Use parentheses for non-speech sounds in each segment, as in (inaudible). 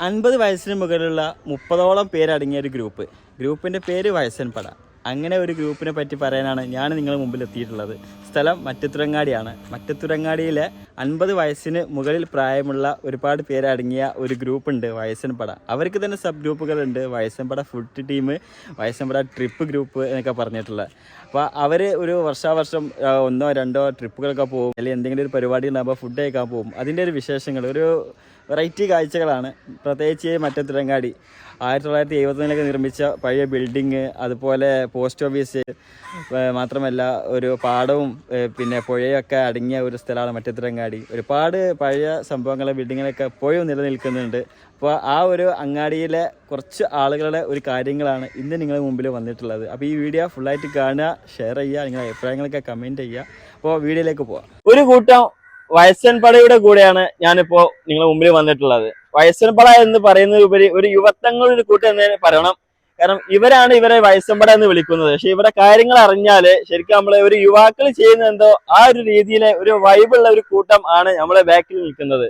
അൻപത് വയസ്സിന് മുകളിലുള്ള മുപ്പതോളം പേരടങ്ങിയ ഒരു ഗ്രൂപ്പ്. ഗ്രൂപ്പിന്റെ പേര് വയസ്സൻ പട അങ്ങനെ ഒരു ഗ്രൂപ്പിനെ പറ്റി പറയാനാണ് ഞാൻ നിങ്ങളുടെ മുമ്പിൽ എത്തിയിട്ടുള്ളത്. സ്ഥലം മറ്റത്തുരങ്ങാടിയാണ്. മറ്റത്തുരങ്ങാടിയിലെ അൻപത് വയസ്സിന് മുകളിൽ പ്രായമുള്ള ഒരുപാട് പേരടങ്ങിയ ഒരു ഗ്രൂപ്പുണ്ട് വയസ്സൻപട. അവർക്ക് തന്നെ സബ് ഗ്രൂപ്പുകളുണ്ട്. വയസ്സൻപട ഫുഡ് ടീം വയസ്സൻപട ട്രിപ്പ് ഗ്രൂപ്പ് എന്നൊക്കെ പറഞ്ഞിട്ടുള്ളത് അപ്പോൾ അവർ ഒരു വർഷാവർഷം ഒന്നോ രണ്ടോ ട്രിപ്പുകളൊക്കെ പോകും. അല്ലെങ്കിൽ എന്തെങ്കിലും ഒരു പരിപാടി ഉണ്ടാകുമ്പോൾ ഫുഡ് കഴിക്കാൻ പോകും. അതിന്റെ ഒരു വിശേഷങ്ങൾ ഒരു വെറൈറ്റി കാഴ്ചകളാണ് പ്രത്യേകിച്ച് മറ്റത്തുരങ്ങാടി. ആയിരത്തി തൊള്ളായിരത്തി എഴുപത്തൊന്നിലൊക്കെ നിർമ്മിച്ച പഴയ ബിൽഡിങ് അതുപോലെ പോസ്റ്റ് ഓഫീസ് മാത്രമല്ല ഒരു പാടവും പിന്നെ പുഴയൊക്കെ അടങ്ങിയ ഒരു സ്ഥലമാണ് മറ്റത്തുരങ്ങാടി. ഒരുപാട് പഴയ സംഭവങ്ങൾ ബിൽഡിങ്ങിലൊക്കെ എപ്പോഴും നിലനിൽക്കുന്നുണ്ട്. അപ്പോൾ ആ ഒരു അങ്ങാടിയിലെ കുറച്ച് ആളുകളുടെ ഒരു കാര്യങ്ങളാണ് ഇന്ന് നിങ്ങളുടെ മുമ്പിൽ വന്നിട്ടുള്ളത്. അപ്പോൾ ഈ വീഡിയോ ഫുള്ളായിട്ട് കാണുക ഷെയർ ചെയ്യുക നിങ്ങളുടെ അഭിപ്രായങ്ങളൊക്കെ കമന്റ് ചെയ്യുക. അപ്പോൾ വീഡിയോയിലേക്ക് പോവാം. ഒരു കൂട്ടം വയസ്സൻ പടയുടെ കൂടെയാണ് ഞാനിപ്പോ നിങ്ങളുടെ മുമ്പിൽ വന്നിട്ടുള്ളത്. വയസ്സൻ പട എന്ന് പറയുന്നതിലുപരി ഒരു യുവത്വങ്ങളുടെ കൂട്ടം എന്ന് പറയണം. കാരണം ഇവരാണ് ഇവരെ വയസ്സൻ പട എന്ന് വിളിക്കുന്നത്. പക്ഷെ ഇവരുടെ കാര്യങ്ങൾ അറിഞ്ഞാൽ ശരിക്കും നമ്മളെ ഒരു യുവാക്കൾ ചെയ്യുന്ന എന്തോ ആ ഒരു രീതിയിലെ ഒരു വൈബുള്ള ഒരു കൂട്ടം ആണ് നമ്മളെ ബാക്കിൽ നിൽക്കുന്നത്.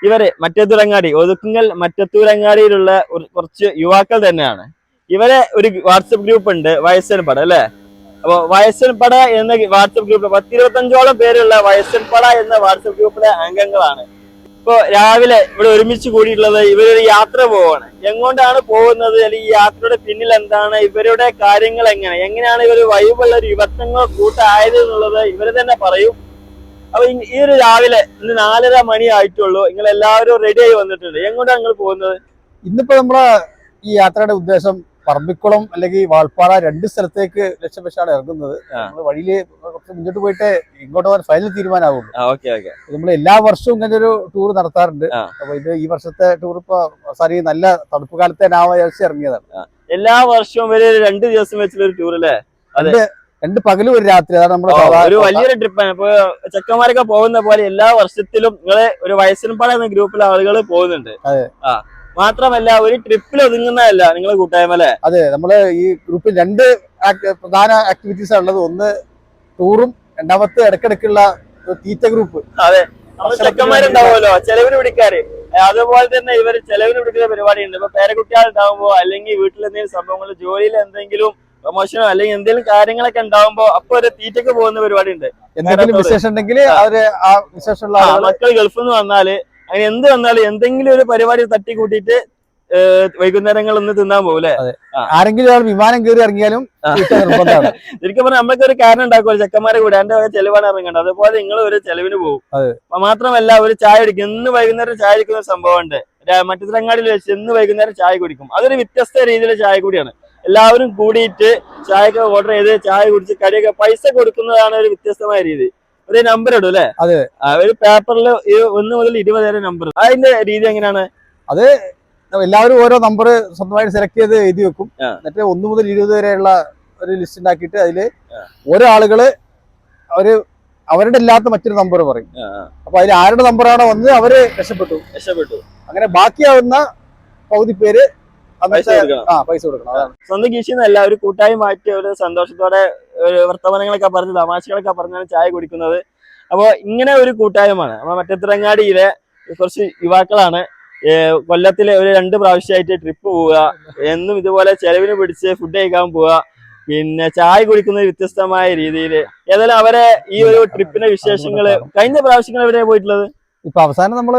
ഇവർ മറ്റത്തൂരങ്ങാടി ഒതുക്കുങ്ങൽ മറ്റത്തൂരങ്ങാടിയിലുള്ള കുറച്ച് യുവാക്കൾ തന്നെയാണ്. ഇവരെ ഒരു വാട്സപ്പ് ഗ്രൂപ്പ് ഉണ്ട് വയസ്സൻ പട അല്ലെ? അപ്പൊ വയസ്സൻ പട എന്ന വാട്സപ്പ് ഗ്രൂപ്പിൽ പത്തിരുപത്തഞ്ചോളം പേരുള്ള വയസ്സൻ പട എന്ന വാട്സപ്പ് ഗ്രൂപ്പിലെ അംഗങ്ങളാണ്. ഇപ്പൊ രാവിലെ ഇവിടെ ഒരുമിച്ച് കൂടിയിട്ടുള്ളത് ഇവരൊരു യാത്ര പോവാണ്. എങ്ങോട്ടാണ് പോകുന്നത്? അല്ലെങ്കിൽ ഈ യാത്രയുടെ പിന്നിൽ എന്താണ്? ഇവരുടെ കാര്യങ്ങൾ എങ്ങനെ? എങ്ങനെയാണ് ഇവർ വൈബുള്ള ഒരു യുവത്വങ്ങൾ കൂട്ടായത് എന്നുള്ളത് ഇവർ തന്നെ പറയും. അപ്പൊ ഈ ഒരു രാവിലെ ഇന്ന് നാലര മണി ആയിട്ടുള്ളൂ. നിങ്ങൾ എല്ലാവരും റെഡി ആയി വന്നിട്ടുണ്ട്. എങ്ങോട്ടാണ് നിങ്ങൾ പോകുന്നത്? ഇന്നിപ്പോ നമ്മളെ ഈ യാത്രയുടെ ഉദ്ദേശം പറമ്പിക്കുളം അല്ലെങ്കിൽ വാൾപ്പാറ രണ്ട് സ്ഥലത്തേക്ക് ലക്ഷ്യം വെച്ചാണ് ഇറങ്ങുന്നത്. നമ്മൾ വഴിയിൽ കുറച്ച് മുന്നോട്ട് പോയിട്ട് ഇങ്ങോട്ട് പോകാൻ ഫൈനൽ തീരുമാനമാകുള്ളൂ നമ്മൾ എല്ലാ വർഷവും ഇങ്ങനെ ഒരു ടൂർ നടത്താറുണ്ട്. അപ്പൊ ഇത് ഈ വർഷത്തെ ടൂർ ഇപ്പൊ സാറി നല്ല തണുപ്പ് കാലത്തെ നാവാഴ്ച ഇറങ്ങിയതാണ്. എല്ലാ വർഷവും വരെ രണ്ട് ദിവസം വെച്ചുള്ള ഒരു ടൂർ അല്ലേ? അതെ. രണ്ട് പകലും ഒരു രാത്രി അതാണ് നമ്മുടെ ഒരു വലിയൊരു ട്രിപ്പാണ് ഇപ്പൊ ചെക്കന്മാരൊക്കെ പോകുന്ന പോലെ എല്ലാ വർഷത്തിലും നിങ്ങളെ ഒരു വയസ്സിനും എന്ന ഗ്രൂപ്പിലെ ആളുകൾ പോകുന്നുണ്ട്. അതെ. ആ. മാത്രമല്ല ഒരു ട്രിപ്പിൽ ഒതുങ്ങുന്നതല്ല നിങ്ങളെ കൂട്ടായ്മ അല്ലേ അതെ നമ്മൾ ഈ ഗ്രൂപ്പിൽ രണ്ട് പ്രധാന ആക്ടിവിറ്റീസ് ഉള്ളത്. ഒന്ന് ടൂറും രണ്ടാമത്തെ ഇടക്കിടക്കുള്ള തീറ്റ ഗ്രൂപ്പ് അതെ ചെക്കന്മാരുണ്ടാവുമല്ലോ ചെലവിന് പിടിക്കാറ്. അതുപോലെ തന്നെ ഇവർ ചെലവിന് പിടിക്കുന്ന പരിപാടി ഉണ്ട് ഇപ്പൊ പേരക്കുട്ടികൾ ഉണ്ടാവുമ്പോ അല്ലെങ്കിൽ വീട്ടിൽ എന്തെങ്കിലും സംഭവങ്ങൾ ജോലിയിൽ എന്തെങ്കിലും പ്രൊമോഷനോ അല്ലെങ്കിൽ എന്തെങ്കിലും കാര്യങ്ങളൊക്കെ ഉണ്ടാവുമ്പോ അപ്പൊ ഒരു തീറ്റക്ക് പോകുന്ന പരിപാടി ഉണ്ട് എന്തെങ്കിലും വിശേഷം ഉണ്ടെങ്കിൽ അവർ ആ വിശേഷമുള്ള മക്കൾ ഗൾഫിൽ നിന്ന് വന്നാൽ അങ്ങനെ എന്ത് വന്നാലും എന്തെങ്കിലും ഒരു പരിപാടി തട്ടി കൂട്ടിയിട്ട് വൈകുന്നേരങ്ങളിൽ ഒന്ന് തിന്നാൻ പോകൂലേ ആരെങ്കിലും ഒരാൾ വിമാനം കയറി ഇറങ്ങിയാലും (laughs) ശരിക്കും പറഞ്ഞാൽ നമ്മൾക്ക് ഒരു കാരണം ഉണ്ടാക്കുമല്ലോ ചെക്കന്മാരെ കൂടെ. എന്റെ ചെലവാണ് ഇറങ്ങേണ്ടത്. അതുപോലെ നിങ്ങൾ ഒരു ചെലവിന് പോകും. മാത്രമല്ല ഒരു ചായ കുടിക്കും. ഇന്ന് വൈകുന്നേരം ചായ കുടിക്കുന്ന സംഭവം ഉണ്ട് മറ്റത്തിരങ്ങാടിയിൽ വെച്ച് ഇന്ന് വൈകുന്നേരം ചായ കുടിക്കും. അതൊരു വ്യത്യസ്ത രീതിയിലെ ചായ കൂടിയാണ്. എല്ലാവരും കൂടിയിട്ട് ചായക്ക് ഓർഡർ ചെയ്ത് ചായ കുടിച്ച് കടിയൊക്കെ പൈസ കൊടുക്കുന്നതാണ് ഒരു വ്യത്യസ്തമായ രീതി. ഒരു നമ്പർ ഇടും അല്ലെ? അതെ. ഒരു പേപ്പറിൽ ഒന്ന് മുതൽ ഇരുപത് വരെ നമ്പർ അതിന്റെ രീതി എങ്ങനെയാണ്? അത് എല്ലാവരും ഓരോ നമ്പർ സ്വന്തമായിട്ട് സെലക്ട് ചെയ്ത് എഴുതി വെക്കും. എന്നിട്ട് ഒന്ന് മുതൽ ഇരുപത് വരെയുള്ള ഒരു ലിസ്റ്റ് ഉണ്ടാക്കിയിട്ട് അതിൽ ആ. ഓരോ ആളുകൾ അവർ അവരുടെ ഇല്ലാത്ത മറ്റൊരു നമ്പർ പറയും. അപ്പൊ അതിൽ ആരുടെ നമ്പറാണോ വന്ന് അവർ രക്ഷപ്പെട്ടു. രക്ഷപ്പെട്ടു. അങ്ങനെ ബാക്കിയാവുന്ന പകുതി പേര് ആ പൈസ കൊടുക്കണം. സ്വന്തം കീശിന്നല്ല ഒരു കൂട്ടായി മാറ്റി ഒരു സന്തോഷത്തോടെ ഒരു വർത്തമാനങ്ങളൊക്കെ പറഞ്ഞ് തമാശകളൊക്കെ പറഞ്ഞാണ് ചായ കുടിക്കുന്നത്. അപ്പോൾ ഇങ്ങനെ ഒരു കൂട്ടായ്മയാണ്. നമ്മൾ മറ്റത്തിരങ്ങാടിയിലെ കുറച്ച് യുവാക്കളാണ് കൊല്ലത്തിലെ ഒരു രണ്ട് പ്രാവശ്യമായിട്ട് ട്രിപ്പ് പോവുക എന്നും ഇതുപോലെ ചെലവിന് പിടിച്ച് ഫുഡ് കഴിക്കാൻ പോവുക പിന്നെ ചായ കുടിക്കുന്ന വ്യത്യസ്തമായ രീതിയിൽ. ഏതായാലും അവരെ ഈ ഒരു ട്രിപ്പിന്റെ വിശേഷങ്ങൾ കഴിഞ്ഞ പ്രാവശ്യങ്ങൾ എവിടെയാണ് പോയിട്ടുള്ളത്? ഇപ്പൊ അവസാനം നമ്മൾ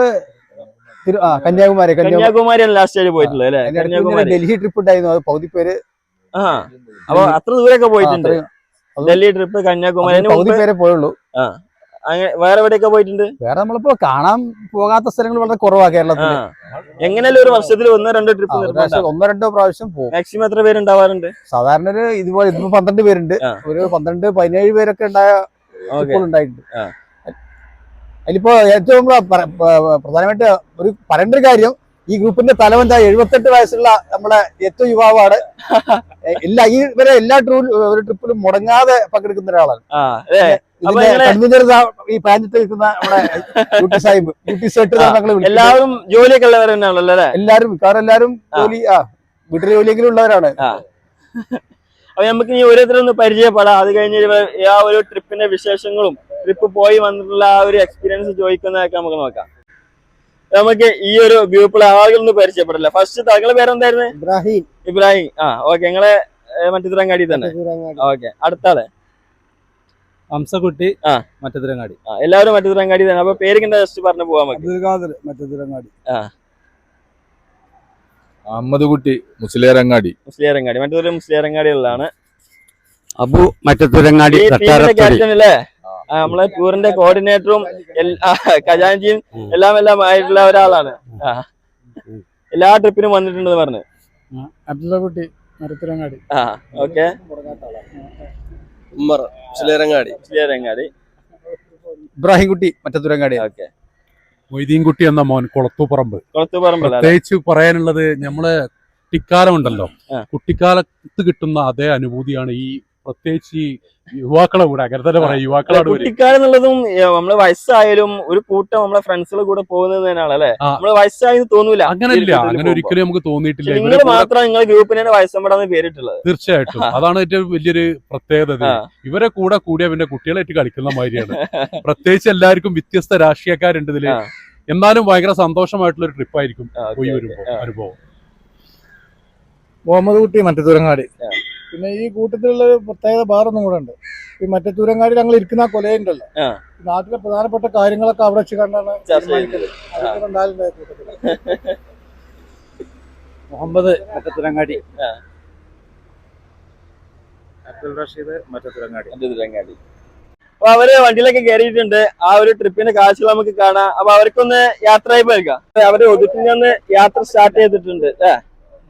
കന്യാകുമാരി കന്യാകുമാരി. കന്യാകുമാരിയാണ് ലാസ്റ്റ് ആയിട്ട് പോയിട്ടുള്ളത് അല്ലെ? അതിന്റെ കന്യാകുമാരി. ഡൽഹി ട്രിപ്പ് ഉണ്ടായിരുന്നു. അത് പകുതി പേര് ആ അപ്പൊ അത്ര ദൂരൊക്കെ പോയിട്ടുണ്ട്. ഡൽഹി ട്രിപ്പ് കന്യാകുമാരി. പകുതി പേരെ പോയുള്ളൂ. അങ്ങനെ വേറെ എവിടെയൊക്കെ പോയിട്ടുണ്ട്? വേറെ നമ്മളിപ്പോ കാണാൻ പോകാത്ത സ്ഥലങ്ങൾ വളരെ കുറവാ കേരളത്തിൽ എങ്ങനെയല്ലോ ഒരു വർഷത്തിൽ ഒന്നോ രണ്ടോ ട്രിപ്പ് ഒന്നോ രണ്ടോ പ്രാവശ്യം പോകും. മാക്സിമം എത്ര പേരുണ്ടാവാറുണ്ട് സാധാരണ ഒരു ഇതുപോലെ ഇതിപ്പോ പന്ത്രണ്ട് പേരുണ്ട്. ഒരു പന്ത്രണ്ട് പതിനേഴ് പേരൊക്കെ ഉണ്ടായ ഉണ്ടായിട്ടുണ്ട്. അതിലിപ്പോ ഏറ്റവും പ്ര- പ്ര- പ്ര- പ്രധാനമായിട്ട് ഒരു പറയേണ്ട ഒരു കാര്യം ഈ ഗ്രൂപ്പിന്റെ തലവൻ എഴുപത്തെട്ട് വയസ്സുള്ള നമ്മളെ ഏറ്റവും യുവാവാണ്. എല്ലാ ഈ വരെ എല്ലാ ട്രൂ ഒരു ട്രിപ്പിലും മുടങ്ങാതെ പങ്കെടുക്കുന്ന ഒരാളാണ്. ഈ പാഞ്ഞിട്ട് നിൽക്കുന്ന നമ്മുടെ യൂട്ടി സാഹിബ്. യൂട്ടി സെട്ട് എല്ലാവരും ജോലിയൊക്കെ ഉള്ളവർ തന്നെയാണല്ലോ അല്ലേ? എല്ലാരും മിക്കവാറും എല്ലാരും ജോലി ആ വീട്ടിൽ ജോലിയെങ്കിലും ഉള്ളവരാണ്. അപ്പൊ നമുക്ക് ഇനി ഓരോരുത്തരൊന്ന് പരിചയപ്പെടാം. അത് കഴിഞ്ഞ് ആ ഒരു ട്രിപ്പിന്റെ വിശേഷങ്ങളും ട്രിപ്പ് പോയി വന്നിട്ടുള്ള ആ ഒരു എക്സ്പീരിയൻസ് ചോദിക്കുന്നതൊക്കെ നമുക്ക് നോക്കാം. നമുക്ക് ഈ ഒരു ഗ്രൂപ്പിലെ ആളുകളൊന്നും പരിചയപ്പെടില്ല? ഫസ്റ്റ് താങ്കളെ പേരെന്തായിരുന്നു? ഇബ്രാഹിം. ഇബ്രാഹിം. ആ ഓക്കെ നിങ്ങളെ മറ്റത്തിരങ്ങാടി തന്നെ. ഓക്കെ അടുത്താളെ ഹംസകുട്ടി ആ. മറ്റത്തിരങ്ങാടി ആ, എല്ലാവരും മറ്റത്തിരങ്ങാടി തന്നെ. അപ്പൊ പേര് ജസ്റ്റ് പറഞ്ഞു പോവാൻ നമുക്ക്. അബ്ദുൽ ഖാദർ മറ്റത്തിരങ്ങാടി ആ. അഹമ്മദ് കുട്ടി മുസ്ലിയരങ്ങാടി. മുസ്ലിയാരങ്ങാടി മറ്റൊരു ഉള്ളതാണ് അബു മറ്റത്തുരങ്ങാടി ക്യാപ്റ്റൻ അല്ലേ? നമ്മളെ ടൂറിന്റെ കോർഡിനേറ്ററും ഖജാൻജിയും എല്ലാം എല്ലാം ആയിട്ടുള്ള ഒരാളാണ്. എല്ലാ ട്രിപ്പിനും വന്നിട്ടുണ്ടെന്ന് പറഞ്ഞു. അബ്ദുള്ളക്കുട്ടി മറ്റത്തിരങ്ങാടി ആ ഓക്കെ. ഉമ്മർ ചിലരങ്ങാടി മുസ്ലിയാരങ്ങാടി ഇബ്രാഹിം കുട്ടി മറ്റത്തുരങ്ങാടി. ഓക്കെ. മൊയ്തീൻകുട്ടി എന്ന മോൻ കൊളത്തൂപ്പറമ്പ്. കൊളത്തൂപ്പറമ്പ് പ്രത്യേകിച്ച് പറയാനുള്ളത് നമ്മൾ കുട്ടിക്കാലം ഉണ്ടല്ലോ കുട്ടിക്കാലത്ത് കിട്ടുന്ന അതേ അനുഭൂതിയാണ് ഈ പ്രത്യേകിച്ച് ഈ യുവാക്കളെ കൂടെ അങ്ങനെ തന്നെ പറയാം യുവാക്കളോട് കുട്ടിക്കാരെന്നുള്ളതും നമ്മൾ വയസ്സായാലും ഒരു കൂട്ടം നമ്മളെ ഫ്രണ്ട്സുകൾ കൂടെ പോകുന്നത് തന്നെയാണ് അല്ലെ. നമ്മൾ വയസ്സായി തോന്നൂല. അങ്ങനെയില്ല അങ്ങനെ ഒരിക്കലും നമുക്ക് തോന്നിയിട്ടില്ല. നിങ്ങൾ മാത്രം നിങ്ങൾ ഗ്രൂപ്പിനാണ് വയസ്സമ്പടാന്ന് പേരിട്ടുള്ളത്. തീർച്ചയായിട്ടും. അതാണ് ഏറ്റവും വലിയൊരു പ്രത്യേകത. ഇവരെ കൂടെ കൂടിയ പിന്നെ കുട്ടികളായിട്ട് കളിക്കുന്ന മാതിരിയാണ്. പ്രത്യേകിച്ച് എല്ലാവർക്കും വ്യത്യസ്ത രാഷ്ട്രീയക്കാരുണ്ട് ഇതിൽ. എന്നാലും ഭയങ്കര സന്തോഷമായിട്ടുള്ള ഒരു ട്രിപ്പ് ആയിരിക്കും പോയി. വരുമ്പോ അനുഭവം. മുഹമ്മദ് കുട്ടി മറ്റു ആ. പിന്നെ ഈ കൂട്ടത്തിലുള്ള ഒരു പ്രത്യേകത വേറൊന്നും കൂടെ ഉണ്ട്. ഈ മറ്റേ മറ്റത്തൂരങ്ങാടി ഞങ്ങൾ ഇരിക്കുന്ന ആ കൊലയുണ്ടല്ലോ. നാട്ടിലെ പ്രധാനപ്പെട്ട കാര്യങ്ങളൊക്കെ അവിടെ വെച്ച് കണ്ടാണ്. അതൊക്കെ കൂട്ടത്തിൽ. (laughs) മുഹമ്മദ് മറ്റത്തുരങ്ങാടി അബ്ദുൾ റഷീദ് മറ്റത്തിരങ്ങാടി അപ്പൊ അവർ വണ്ടിയിലൊക്കെ കയറിയിട്ടുണ്ട് ആ ഒരു ട്രിപ്പിന്റെ കാഴ്ചകൾ നമുക്ക് കാണാം. അപ്പൊ അവർക്കൊന്ന് യാത്രയായി ആയി അപ്പൊ അവർ ഒതുക്കി നിന്ന് യാത്ര സ്റ്റാർട്ട് ചെയ്തിട്ടുണ്ട്. അല്ലേ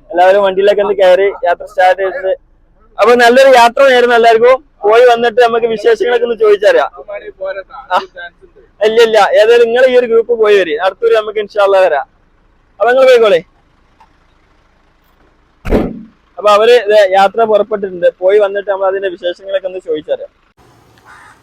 എല്ലാവരും വണ്ടിയിലൊക്കെ ഒന്ന് കയറി യാത്ര സ്റ്റാർട്ട് ചെയ്തിട്ട് അപ്പൊ നല്ലൊരു യാത്ര നേരുന്നു എല്ലാവർക്കും. പോയി വന്നിട്ട് നമുക്ക് വിശേഷങ്ങളൊക്കെ ഒന്ന് ചോദിച്ചറിയാം. ഇല്ല ഇല്ല. ഏതായാലും നിങ്ങൾ ഈ ഒരു ഗ്രൂപ്പ് പോയി വരി. അടുത്തൊരു നമുക്ക് ഇൻഷാല്ല വരാം. അപ്പൊ നിങ്ങൾ പോയിക്കോളെ. അപ്പൊ അവർ യാത്ര പുറപ്പെട്ടിട്ടുണ്ട്. പോയി വന്നിട്ട് നമ്മൾ അതിന്റെ വിശേഷങ്ങളൊക്കെ ഒന്ന് ചോദിച്ചറിയാം.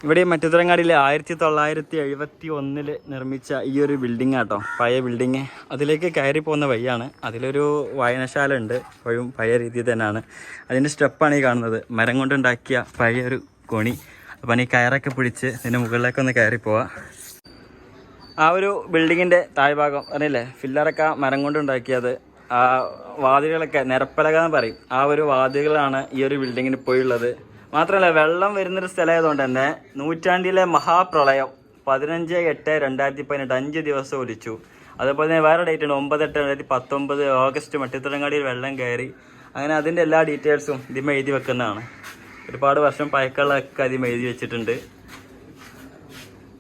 ഇവിടെ മറ്റുതരങ്ങാടിയിൽ ആയിരത്തി തൊള്ളായിരത്തി എഴുപത്തി ഒന്നിൽ നിർമ്മിച്ച ഈ ഒരു ബിൽഡിംഗ് ആട്ടോ പഴയ ബിൽഡിങ് അതിലേക്ക് കയറി പോകുന്ന വഴിയാണ്. അതിലൊരു വായനശാല ഉണ്ട്. ഇപ്പോഴും പഴയ രീതിയിൽ തന്നെയാണ്. അതിന്റെ സ്റ്റെപ്പാണ് ഈ കാണുന്നത്. മരം കൊണ്ടുണ്ടാക്കിയ പഴയ ഒരു കോണി. അപ്പം ഈ കയറൊക്കെ പിടിച്ച് ഇതിന്റെ മുകളിലേക്കൊന്ന് കയറി പോവാം. ആ ഒരു ബിൽഡിങ്ങിന്റെ താഴ്ഭാഗം അറിയില്ലേ? ഫില്ലറൊക്കെ മരം കൊണ്ടുണ്ടാക്കിയത്. ആ വാതിലുകളൊക്കെ നിരപ്പലക എന്ന് പറയും. ആ ഒരു വാതിലുകളാണ് ഈ ഒരു ബിൽഡിങ്ങിന് പോയുള്ളത് മാത്രമല്ല വെള്ളം വരുന്നൊരു സ്ഥലമായതുകൊണ്ട് തന്നെ നൂറ്റാണ്ടിലെ മഹാപ്രളയം പതിനഞ്ച് എട്ട് രണ്ടായിരത്തി പതിനെട്ട് അഞ്ച് ദിവസം ഒലിച്ചു. അതുപോലെ തന്നെ വേറെ ഡേറ്റ് ഉണ്ട് ഒമ്പത് എട്ട് രണ്ടായിരത്തി പത്തൊമ്പത് ഓഗസ്റ്റ് മട്ടിത്തുടങ്ങാടിയിൽ വെള്ളം കയറി. അങ്ങനെ അതിന്റെ എല്ലാ ഡീറ്റെയിൽസും ഇതിമ എഴുതി വെക്കുന്നതാണ്. ഒരുപാട് വർഷം പഴക്കമുള്ളതൊക്കെ അതിമ എഴുതി വെച്ചിട്ടുണ്ട്.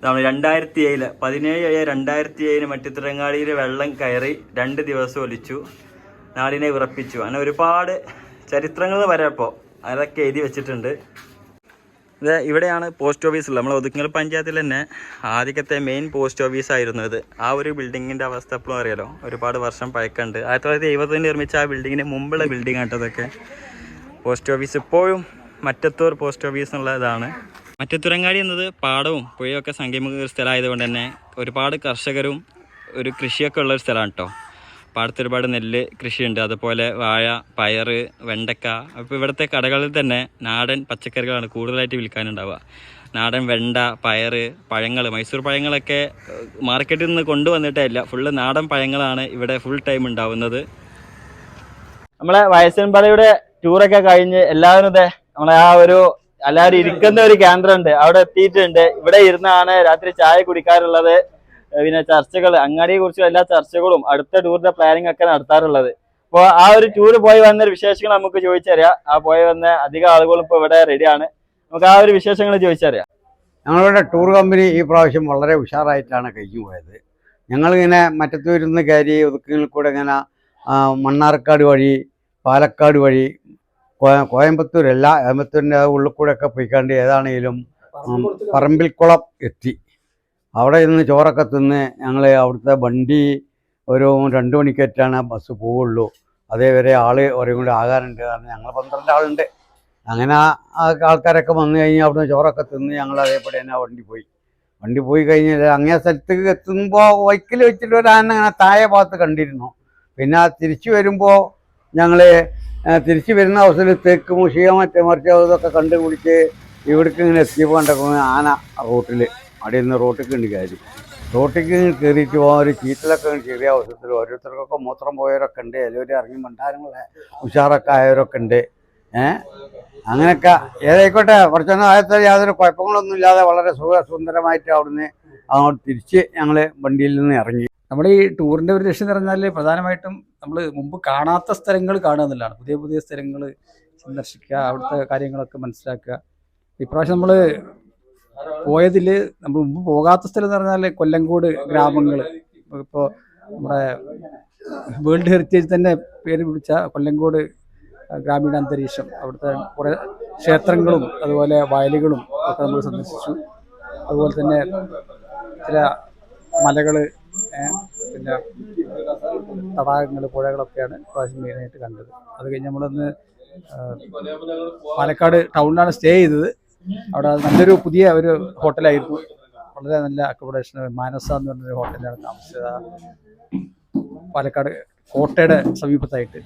നമ്മൾ രണ്ടായിരത്തി ഏഴിൽ പതിനേഴ് ഏഴ് രണ്ടായിരത്തി ഏഴിന് മട്ടിത്തുടങ്ങാടിയിൽ വെള്ളം കയറി രണ്ട് ദിവസം ഒലിച്ചു. നാടിനെ വിറപ്പിച്ചു അങ്ങനെ ഒരുപാട് ചരിത്രങ്ങൾ വരെ ഇപ്പോൾ അതൊക്കെ എഴുതി വെച്ചിട്ടുണ്ട്. ഇത് ഇവിടെയാണ് പോസ്റ്റ് ഓഫീസ് ഉള്ളത്. നമ്മൾ ഒതുക്കൽ പഞ്ചായത്തിൽ തന്നെ ആദ്യത്തെ മെയിൻ പോസ്റ്റ് ഓഫീസ് ആയിരുന്നു ഇത്. ആ ഒരു ബിൽഡിങ്ങിന്റെ അവസ്ഥ എപ്പോഴും അറിയാലോ. ഒരുപാട് വർഷം പഴക്കമുണ്ട് ആയിരത്തി തൊള്ളായിരത്തി എഴുപതിൽ നിർമ്മിച്ച ആ ബിൽഡിങ്ങിന് മുമ്പുള്ള ബിൽഡിംഗ് ആട്ടതൊക്കെ പോസ്റ്റ് ഓഫീസ് ഇപ്പോഴും മറ്റത്തൂർ പോസ്റ്റ് ഓഫീസ് എന്നുള്ള ഇതാണ്. മറ്റത്തുരങ്ങാടി എന്നത് പാടവും പുഴയൊക്കെ സംഗീമ സംഗമിക്കുന്ന ഒരു സ്ഥലമായതുകൊണ്ട് തന്നെ ഒരുപാട് കർഷകരും ഒരു കൃഷിയൊക്കെ ഉള്ള ഒരു സ്ഥലമാണ് കേട്ടോ പാടത്ത് ഒരുപാട് നെല്ല് കൃഷിയുണ്ട്. അതുപോലെ വാഴ പയർ വെണ്ടക്ക. അപ്പോൾ ഇവിടുത്തെ കടകളിൽ തന്നെ നാടൻ പച്ചക്കറികളാണ് കൂടുതലായിട്ട് വിൽക്കാനുണ്ടാവുക. നാടൻ വെണ്ട പയർ പഴങ്ങൾ മൈസൂർ പഴങ്ങളൊക്കെ മാർക്കറ്റിൽ നിന്ന് കൊണ്ടുവന്നിട്ടേ ഇല്ല. ഫുള്ള് നാടൻ പഴങ്ങളാണ് ഇവിടെ ഫുൾ ടൈം ഉണ്ടാവുന്നത്. നമ്മളെ വയസ്സൻപാടയുടെ ടൂറൊക്കെ കഴിഞ്ഞ് എല്ലാവരും ഇതേ നമ്മളെ ആ ഒരു എല്ലാവരും ഇരിക്കുന്ന ഒരു കേന്ദ്രമുണ്ട്. അവിടെ എത്തിയിട്ടുണ്ട്. ഇവിടെ ഇരുന്നാണ് രാത്രി ചായ കുടിക്കാറുള്ളത്. പിന്നെ ചർച്ചകൾ അങ്ങാടിയെ കുറിച്ചുള്ള എല്ലാ ചർച്ചകളും അടുത്ത ടൂറിന്റെ പ്ലാനിങ് ഒക്കെ നടത്താറുള്ളത്. അപ്പോൾ ആ ഒരു ടൂർ പോയി വന്ന വിശേഷങ്ങൾ നമുക്ക് ചോദിച്ചറിയാം. ആ പോയി വന്ന അധികം ആളുകളും ഇപ്പോൾ ഇവിടെ റെഡിയാണ് നമുക്ക് ആ ഒരു വിശേഷങ്ങൾ ചോദിച്ചറിയാം. ഞങ്ങളുടെ ടൂർ കമ്പനി ഈ പ്രാവശ്യം വളരെ ഉഷാറായിട്ടാണ് കഴിഞ്ഞു പോയത്. ഞങ്ങളിങ്ങനെ മറ്റത്തൂരുന്ന് കയറി ഒതുക്കുകളിൽ കൂടെ ഇങ്ങനെ മണ്ണാർക്കാട് വഴി പാലക്കാട് വഴി കോയമ്പത്തൂർ എല്ലാ കോയമ്പത്തൂരിന്റെ ഉള്ളിൽ കൂടെ ഒക്കെ പോയിക്കാണ്ട് ഏതാണെങ്കിലും പറമ്പിൽക്കുളം എത്തി. അവിടെ നിന്ന് ചോറൊക്കെ തിന്ന് ഞങ്ങൾ അവിടുത്തെ വണ്ടി ഒരു രണ്ട് മണിക്കേറ്റാണ് ബസ് പോവുള്ളൂ. അതേവരെ ആൾ ഒരേ കൂടി ആകാറുണ്ട്. കാരണം ഞങ്ങൾ പന്ത്രണ്ട് ആളുണ്ട്. അങ്ങനെ ആ- ആൾക്കാരൊക്കെ വന്നു കഴിഞ്ഞാൽ അവിടുന്ന് ചോറൊക്കെ തിന്ന് ഞങ്ങൾ അതേപോലെ തന്നെ വണ്ടി പോയി. വണ്ടി പോയി കഴിഞ്ഞാൽ അങ്ങേ സ്ഥലത്തേക്ക് എത്തുമ്പോൾ വൈക്കിൽ വെച്ചിട്ട് ഒരു ആന അങ്ങനെ താഴെ ഭാഗത്ത് കണ്ടിരുന്നു. പിന്നെ തിരിച്ചു വരുമ്പോൾ ഞങ്ങൾ തിരിച്ചു വരുന്ന അവസരത്തിൽ തേക്ക് മുഷിയോ മറ്റേ മറിച്ചോ ഇതൊക്കെ കണ്ടുപിടിച്ച് ഇവിടേക്ക് ഇങ്ങനെ എത്തിയപ്പോൾ കണ്ടപ്പോൾ ആന റോട്ടിൽ അവിടെ നിന്ന് റോട്ടിൽ ഉണ്ട് കാര്യം റോട്ടിക്ക് കയറിയിട്ട് പോകാൻ ഒരു ചീറ്റിലൊക്കെ ചെറിയ അവസരത്തിൽ ഓരോരുത്തർക്കൊക്കെ മൂത്രം പോയവരൊക്കെ ഉണ്ട്. എല്ലാവരും ഇറങ്ങി മണ്ടാരങ്ങളെ ഉഷാറൊക്കെ ആയവരൊക്കെ ഉണ്ട്. ഏഹ് അങ്ങനെയൊക്കെ ഏതായിക്കോട്ടെ കുറച്ചൊന്നും ആയത്തെ യാതൊരു കുഴപ്പങ്ങളൊന്നും ഇല്ലാതെ വളരെ സുഖ സുന്ദരമായിട്ട് അവിടുന്ന് അങ്ങോട്ട് തിരിച്ച് ഞങ്ങൾ വണ്ടിയിൽ നിന്ന് ഇറങ്ങി. നമ്മൾ ഈ ടൂറിന്റെ ഒരു ലക്ഷ്യം എന്ന് പറഞ്ഞാൽ പ്രധാനമായിട്ടും നമ്മൾ മുമ്പ് കാണാത്ത സ്ഥലങ്ങൾ കാണുക എന്നുള്ളതാണ്. പുതിയ പുതിയ സ്ഥലങ്ങൾ സന്ദർശിക്കുക അവിടുത്തെ കാര്യങ്ങളൊക്കെ മനസ്സിലാക്കുക. ഇപ്രാവശ്യം നമ്മൾ പോയതിൽ നമ്മൾ മുമ്പ് പോകാത്ത സ്ഥലം എന്ന് പറഞ്ഞാൽ കൊല്ലങ്കോട് ഗ്രാമങ്ങൾ ഇപ്പോൾ നമ്മുടെ വേൾഡ് ഹെറിറ്റേജ് തന്നെ പേര് വിളിച്ച കൊല്ലങ്കോട് ഗ്രാമീണ അന്തരീക്ഷം. അവിടുത്തെ കുറേ ക്ഷേത്രങ്ങളും അതുപോലെ വയലുകളും ഒക്കെ നമ്മൾ സന്ദർശിച്ചു. അതുപോലെ തന്നെ ചില മലകൾ പിന്നെ തടാകങ്ങൾ പുഴകളൊക്കെയാണ് പ്രാവശ്യം മെയിനായിട്ട് കണ്ടത്. അത് കഴിഞ്ഞ് നമ്മളൊന്ന് പാലക്കാട് ടൗണിലാണ് സ്റ്റേ ചെയ്തത്. അവിടെ നല്ലൊരു പുതിയ ഒരു ഹോട്ടലായിരുന്നു. വളരെ നല്ല അക്കോമഡേഷൻ മാനസ എന്ന് പറഞ്ഞൊരു ഹോട്ടലിലാണ് താമസിച്ചത്. പാലക്കാട് കോട്ടയുടെ സമീപത്തായിട്ട്.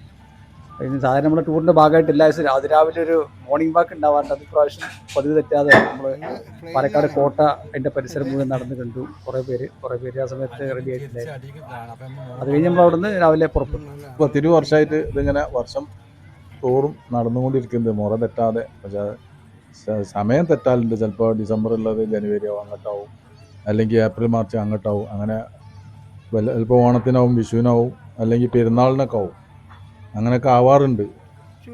ഇനി സാധാരണ നമ്മുടെ ടൂറിന്റെ ഭാഗമായിട്ട് എല്ലാ ദിവസവും അതിരാവിലെ ഒരു മോർണിംഗ് വാക്ക് ഉണ്ടാവാറുണ്ട്. അത് പ്രാവശ്യം പതിവ് തെറ്റാതെ നമ്മൾ പാലക്കാട് കോട്ട അതിന്റെ പരിസരം മുഴുവൻ നടന്നു കണ്ടു. കുറേ പേര് കുറേ പേര് ആ സമയത്ത് റെഡി ആയിട്ടുണ്ടായിരുന്നു അത് കഴിഞ്ഞ് നമ്മൾ അവിടുന്ന് രാവിലെ പുറപ്പെട്ടു. ഒത്തിരി വർഷമായിട്ട് ഇതിങ്ങനെ വർഷം തോറും നടന്നുകൊണ്ടിരിക്കുന്നത് മുറ തെറ്റാതെ. പക്ഷേ സമയം തെറ്റാലുണ്ട് ചിലപ്പോൾ ഡിസംബർ ഉള്ളത് ജനുവരി ആവും അങ്ങോട്ടാവും. അല്ലെങ്കിൽ ഏപ്രിൽ മാർച്ച് അങ്ങോട്ടാവും. അങ്ങനെ ചിലപ്പോൾ ഓണത്തിനാവും വിഷുവിനാവും അല്ലെങ്കിൽ പെരുന്നാളിനൊക്കെ ആവും. അങ്ങനെയൊക്കെ ആവാറുണ്ട്.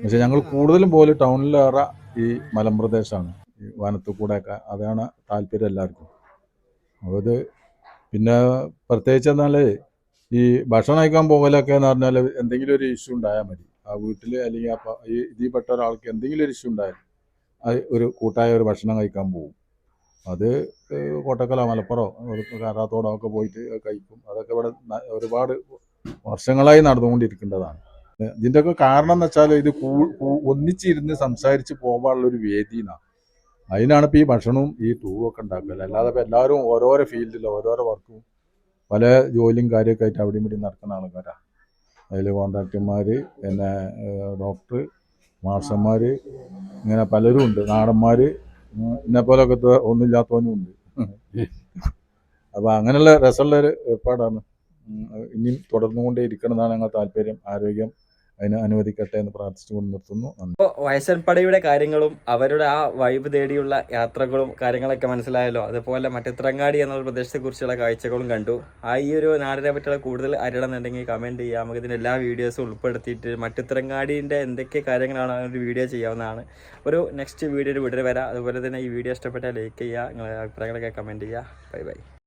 പക്ഷെ ഞങ്ങൾ കൂടുതലും പോലെ ടൗണിലേറെ ഈ മലമ്പ്രദേശമാണ് ഈ വനത്തു കൂടെയൊക്കെ അതാണ് താല്പര്യം എല്ലാവർക്കും. അപ്പോൾ ഇത് പിന്നെ പ്രത്യേകിച്ച് എന്നാൽ ഈ ഭക്ഷണം കഴിക്കാൻ പോകലൊക്കെ എന്ന് പറഞ്ഞാൽ എന്തെങ്കിലും ഒരു ഇഷ്യൂ ഉണ്ടായാൽ മതി. ആ വീട്ടിൽ അല്ലെങ്കിൽ ആ ഈ ഇതിൽപ്പെട്ട പെട്ട ഒരാൾക്ക് എന്തെങ്കിലും ഒരു ഇഷ്യൂ ഉണ്ടായാൽ അത് ഒരു കൂട്ടായ ഒരു ഭക്ഷണം കഴിക്കാൻ പോകും അത് കോട്ടക്കല മലപ്പുറം കാരാത്തോടോ ഒക്കെ പോയിട്ട് കഴിക്കും. അതൊക്കെ ഇവിടെ ഒരുപാട് വർഷങ്ങളായി നടന്നുകൊണ്ടിരിക്കേണ്ടതാണ്. ഇതിന്റെയൊക്കെ കാരണം എന്ന് വെച്ചാൽ ഇത് ഒന്നിച്ചിരുന്ന് സംസാരിച്ച് പോകാനുള്ള ഒരു വേദിയാണ് അതിനാണ് ഇപ്പോൾ ഈ ഭക്ഷണവും ഈ ടൂറും ഒക്കെ ഉണ്ടാക്കുക അല്ലാതെ ഇപ്പോൾ എല്ലാവരും ഓരോരോ ഫീൽഡിൽ ഓരോരോ വർക്കും പല ജോലിയും കാര്യമൊക്കെ ആയിട്ട് അവിടെയും ഇവിടെയും നടക്കുന്ന ആൾക്കാരാണ് അതിൽ കോൺട്രാക്ടർമാർ പിന്നെ ഡോക്ടർ മാഷന്മാർ ഇങ്ങനെ പലരും ഉണ്ട്. നാടന്മാർ എന്നെ പോലൊക്കെ ഒന്നുമില്ലാത്തവനും ഉണ്ട്. അപ്പോൾ അങ്ങനെയുള്ള രസമുള്ള ഒരു ഏർപ്പാടാണ്. ഇനിയും തുടർന്നുകൊണ്ടേ ഇരിക്കണമെന്നാണ് ഞങ്ങൾ താല്പര്യം ആരോഗ്യം. അതിന് അനുവദിക്കട്ടെ എന്ന് പ്രാർത്ഥിച്ചുകൊണ്ട് നിർത്തുന്നു. അപ്പോൾ വയസ്സൻപടയുടെ കാര്യങ്ങളും അവരുടെ ആ വൈബ് തേടിയുള്ള യാത്രകളും കാര്യങ്ങളൊക്കെ മനസ്സിലായല്ലോ. അതുപോലെ മറ്റത്രങ്ങാടി എന്നുള്ള പ്രദേശത്തെക്കുറിച്ചുള്ള കാഴ്ചകളും കണ്ടു. ആ ഈ ഒരു നാടിനെ പറ്റിയുള്ള കൂടുതൽ അറിയണമെന്നുണ്ടെങ്കിൽ കമന്റ് ചെയ്യാം നമുക്ക് ഇതിന്റെ എല്ലാ വീഡിയോസും ഉൾപ്പെടുത്തിയിട്ട് മറ്റത്രങ്ങാടിന്റെ എന്തൊക്കെ കാര്യങ്ങളാണ് ഒരു വീഡിയോ ചെയ്യാവുന്നതാണ്. ഒരു നെക്സ്റ്റ് വീഡിയോയിൽ വിടരെ വരാം അതുപോലെ തന്നെ ഈ വീഡിയോ ഇഷ്ടപ്പെട്ടാൽ ലൈക്ക് ചെയ്യുക. നിങ്ങളുടെ അഭിപ്രായങ്ങളൊക്കെ കമന്റ് ചെയ്യുക. Bye bye